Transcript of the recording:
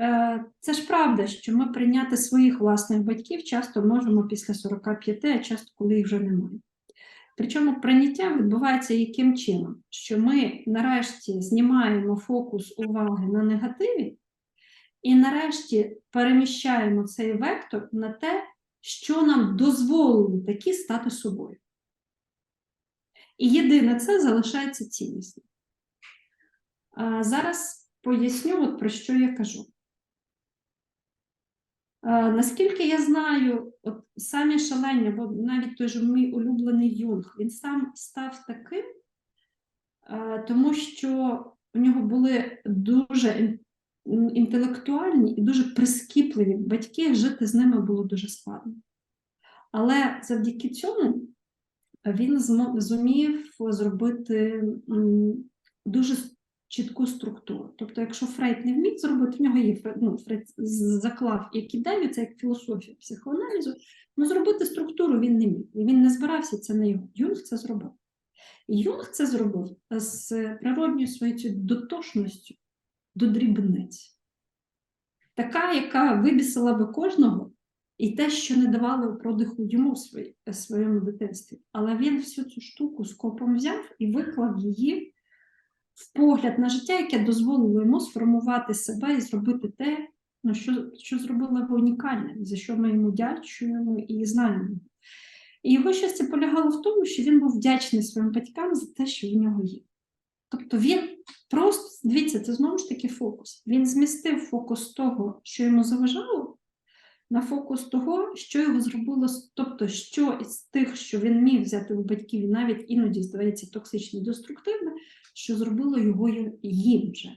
Е, Це ж правда, що ми прийняти своїх власних батьків часто можемо після 45, а часто коли їх вже немає. Причому прийняття відбувається яким чином? Що ми нарешті знімаємо фокус уваги на негативі, і нарешті переміщаємо цей вектор на те, що нам дозволило таки стати собою. І єдине це залишається ціннісно. А Зараз поясню, от про що я кажу. Е, Наскільки я знаю, от самі шалення, бо навіть той же мій улюблений Юнг, він сам став таким, е, тому що у нього були дуже інтелектуальні і дуже прискіпливі батьки, жити з ними було дуже складно. Але завдяки цьому він зумів зробити дуже чітку структуру. Тобто, якщо Фрейд не вмів зробити, в нього є ну, Фрейд заклав як ідею, це як філософія психоаналізу, ну зробити структуру він не міг. Він не збирався, це не його. Юнг це зробив. Юнг це зробив з природньою своєю дотошністю до дрібниць. Така, яка вибісила би кожного, і те, що не давало продиху йому в своєму дитинстві. Але він всю цю штуку скопом взяв і виклав її погляд на життя, яке дозволило йому сформувати себе і зробити те, що, що зробило його унікальним, за що ми йому дякуємо і знаємо. І його щастя полягало в тому, що він був вдячний своїм батькам за те, що в нього є. Тобто він просто, дивіться, це знову ж таки фокус. Він змістив фокус того, що йому заважало, на фокус того, що його зробило, тобто, що із тих, що він міг взяти у батьків, навіть іноді здається токсично деструктивне, що зробило його їм вже.